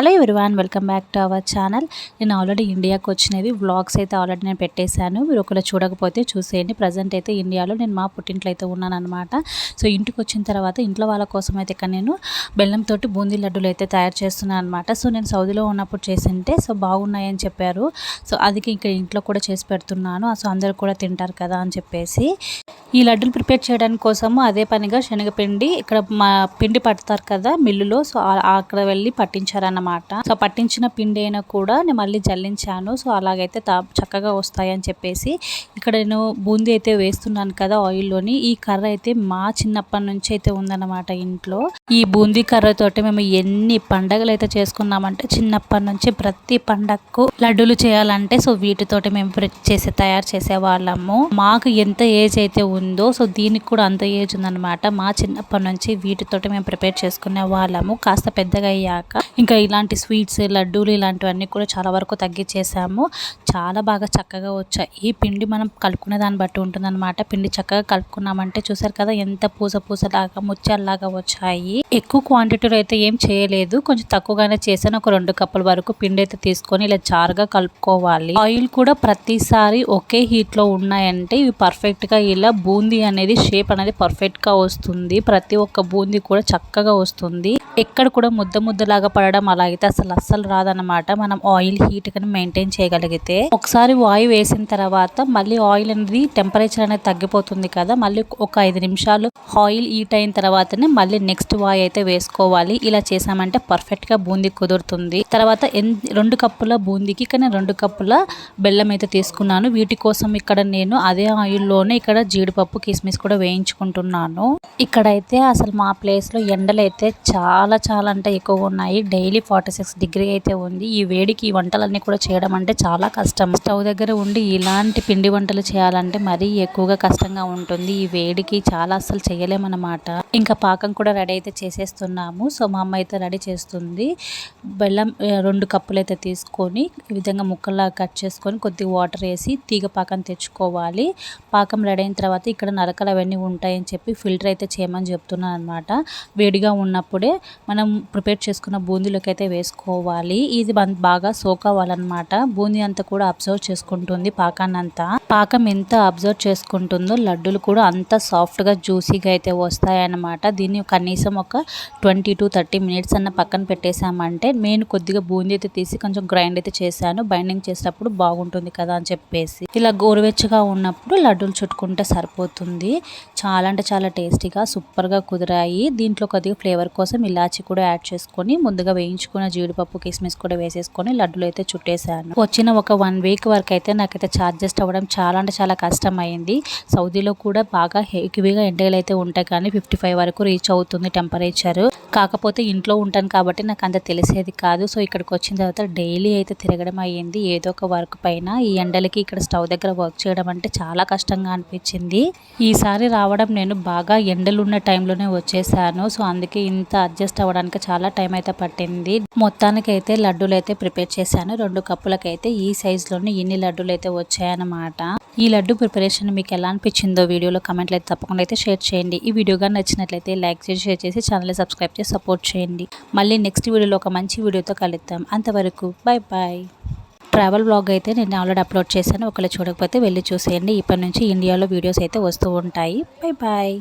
Hello everyone welcome back to our channel. నేను already ఇండియాకి వచ్చినవి వ్లాగ్స్ అయితే ఆల్రెడీ నేను పెట్టేశాను. మీరు ఒకవేళ చూడకపోతే చూసేయండి. ప్రజెంట్ అయితే ఇండియాలో నేను మా పుట్టింట్లో అయితే ఉన్నాను అనమాట సో ఇంటికి వచ్చిన తర్వాత ఇంట్లో వాళ్ళ కోసం అయితే ఇక్కడ నేను బెల్లంతో బూందీ లడ్డూలు అయితే తయారు చేస్తున్నాను అనమాట సో నేను సౌదీలో ఉన్నప్పుడు చేసింటే సో బాగున్నాయని చెప్పారు. సో అది ఇక్కడ ఇంట్లో కూడా చేసి పెడుతున్నాను. సో అందరు కూడా తింటారు కదా అని చెప్పేసి. ఈ లడ్డూలు ప్రిపేర్ చేయడానికి కోసము అదే పనిగా శనగపిండి ఇక్కడ మా పిండి పడతారు కదా మిల్లులో సో అక్కడ వెళ్ళి పట్టించారన్నమాట. సో పట్టించిన పిండి అయినా కూడా నేను మళ్ళీ జల్లించాను. సో అలాగైతే చక్కగా వస్తాయని చెప్పేసి ఇక్కడ నేను బూందీ అయితే వేస్తున్నాను కదా ఆయిల్లోని. ఈ కర్ర అయితే మా చిన్నప్పటి నుంచి అయితే ఉందన్నమాట ఇంట్లో. ఈ బూందీ కర్రతోటి మేము ఎన్ని పండగలు అయితే చేసుకున్నామంటే చిన్నప్పటి నుంచి ప్రతి పండగకు లడ్డూలు చేయాలంటే సో వీటితోటి మేము చేసే తయారు చేసే వాళ్ళము. మాకు ఎంత ఏజ్ అయితే ఉందో సో దీనికి కూడా అంత ఏజ్ ఉందన్నమాట. మా చిన్నప్పటి నుంచి వీటితోటి మేము ప్రిపేర్ చేసుకునే వాళ్ళము. కాస్త పెద్దగా అయ్యాక. ఇంకా ఇలాంటి స్వీట్స్ లడ్డూలు ఇలాంటివన్నీ కూడా చాలా వరకు తగ్గించేసాము చాలా బాగా చక్కగా వచ్చాయి. ఈ పిండి మనం కలుపుకునే దాన్ని బట్టి ఉంటుందన్నమాట. పిండి చక్కగా కలుపుకున్నామంటే చూసారు కదా ఎంత పూస పూసలాగా ముత్యాలలాగా వచ్చాయి. ఎక్కువ క్వాంటిటీలో అయితే ఏం చేయలేదు. కొంచెం తక్కువగానే చేశాను. ఒక రెండు కప్పుల వరకు పిండి అయితే తీసుకొని ఇలా చారుగా కలుపుకోవాలి. ఆయిల్ కూడా ప్రతిసారి ఒకే హీట్లో ఉన్నాయంటే ఇవి పర్ఫెక్ట్గా ఇలా బూందీ అనేది షేప్ అనేది పర్ఫెక్ట్గా వస్తుంది. ప్రతి ఒక్క బూందీ కూడా చక్కగా వస్తుంది. ఎక్కడ కూడా ముద్ద ముద్దలాగా పడడం అలా అయితే అసలు అస్సలు రాదనమాట మనం ఆయిల్ హీట్ కానీ మెయింటైన్ చేయగలిగితే ఒకసారి ఆయిల్ వేసిన తర్వాత మళ్ళీ ఆయిల్ అనేది టెంపరేచర్ అనేది తగ్గిపోతుంది కదా. మళ్ళీ ఒక ఐదు నిమిషాలు ఆయిల్ హీట్ అయిన తర్వాతనే మళ్ళీ నెక్స్ట్ వాయి అయితే వేసుకోవాలి. ఇలా చేసామంటే పర్ఫెక్ట్గా బూందీ కుదురుతుంది. తర్వాత రెండు కప్పుల బూందీకి కానీ రెండు కప్పుల బెల్లం అయితే తీసుకున్నాను. వీటి కోసం ఇక్కడ నేను అదే ఆయిల్లోనే ఇక్కడ జీడిపప్పు కిస్మిస్ కూడా వేయించుకుంటున్నాను. ఇక్కడైతే అసలు మా ప్లేస్లో ఎండలు అయితే చాలా చాలా అంటే ఎక్కువగా ఉన్నాయి. డైలీ ఫార్టీ సిక్స్ డిగ్రీ అయితే ఉంది. ఈ వేడికి ఈ వంటలన్నీ కూడా చేయడం అంటే చాలా కష్టం. స్టవ్ దగ్గర ఉండి ఇలాంటి పిండి వంటలు చేయాలంటే మరీ ఎక్కువగా కష్టంగా ఉంటుంది. ఈ వేడికి చాలా అస్సలు చేయలేమన్నమాట. ఇంకా పాకం కూడా రెడీ అయితే చేసేస్తున్నాము. సో మా అమ్మ అయితే రెడీ చేస్తుంది. బెల్లం రెండు కప్పులు అయితే తీసుకొని ఈ విధంగా ముక్కల్లా కట్ చేసుకొని కొద్దిగా వాటర్ వేసి తీగ పాకం తెచ్చుకోవాలి. పాకం రెడీ అయిన తర్వాత ఇక్కడ నరకలు అవన్నీ ఉంటాయని చెప్పి ఫిల్టర్ అయితే చేయమని చెప్తున్నాను అనమాట వేడిగా ఉన్నప్పుడే మనం ప్రిపేర్ చేసుకున్న బూందీలోకి అయితే వేసుకోవాలి. ఇది బాగా సోక్ అవ్వాలన్నమాట బూందీ అంతా కూడా అబ్జర్వ్ చేసుకుంటుంది పాకాన్నంతా. పాకం ఎంత అబ్జర్వ్ చేసుకుంటుందో లడ్డూలు కూడా అంత సాఫ్ట్గా జ్యూసీగా అయితే వస్తాయన్నమాట. దీన్ని కనీసం ఒక ట్వంటీ టు థర్టీ మినిట్స్ అన్న పక్కన పెట్టేసామంటే నేను కొద్దిగా బూందీ అయితే తీసి కొంచెం గ్రైండ్ అయితే చేశాను. బైండింగ్ చేసేటప్పుడు బాగుంటుంది కదా అని చెప్పేసి. ఇలా గోరువెచ్చగా ఉన్నప్పుడు లడ్డూలు చుట్టుకుంటే సరిపోతుంది. చాలా అంటే చాలా టేస్టీగా సూపర్గా కుదిరాయి. దీంట్లో కొద్దిగా ఫ్లేవర్ కోసం ఇలాచి కూడా యాడ్ చేసుకొని ముందుగా వేయించుకున్న జీడిపప్పు కిస్మిస్ కూడా వేసేసుకొని లడ్డులు అయితే చుట్టేసాను. వచ్చిన ఒక వన్ వీక్ వరకు అయితే నాకైతే చార్జెస్ట్ అవ్వడం చాలా అంటే చాలా కష్టం అయింది సౌదీలో కూడా బాగా హెక్వీగా ఎండలు అయితే ఉంటాయి కానీ ఫిఫ్టీ ఫైవ్ వరకు రీచ్ అవుతుంది టెంపరేచర్ కాకపోతే ఇంట్లో ఉంటాను కాబట్టి నాకు అంత తెలిసేది కాదు. సో ఇక్కడికి వచ్చిన తర్వాత డైలీ అయితే తిరగడం అయ్యింది. ఏదో ఒక వర్క్ పైన ఈ ఎండలకి ఇక్కడ స్టవ్ దగ్గర వర్క్ చేయడం అంటే చాలా కష్టంగా అనిపించింది. ఈసారి రావడం నేను బాగా ఎండలు ఉన్న టైంలోనే వచ్చేసాను. సో అందుకే ఇంత అడ్జస్ట్ అవ్వడానికి చాలా టైం అయితే పట్టింది. మొత్తానికి అయితే లడ్డూలు అయితే ప్రిపేర్ చేశాను. రెండు కప్పులకైతే ఈ సైజులోనే ఇన్ని లడ్డూలు అయితే వచ్చాయన్నమాట. ఈ లడ్డు ప్రిపరేషన్ మీకు ఎలా అనిపించిందో వీడియోలో కమెంట్లు అయితే తప్పకుండా అయితే షేర్ చేయండి. ఈ వీడియో కానీ నచ్చినట్లయితే లైక్ చేసి షేర్ చేసి ఛానల్ సబ్స్క్రైబ్ చేసి సపోర్ట్ చేయండి. మళ్ళీ నెక్స్ట్ వీడియోలో ఒక మంచి వీడియోతో కలుద్దాం. అంతవరకు బాయ్ బాయ్. ట్రావెల్ బ్లాగ్ అయితే నేను ఆల్రెడీ అప్లోడ్ చేశాను. ఒకవేళ చూడకపోతే వెళ్ళి చూసేయండి. ఇప్పటి నుంచి ఇండియాలో వీడియోస్ అయితే వస్తూ ఉంటాయి. Bye bye.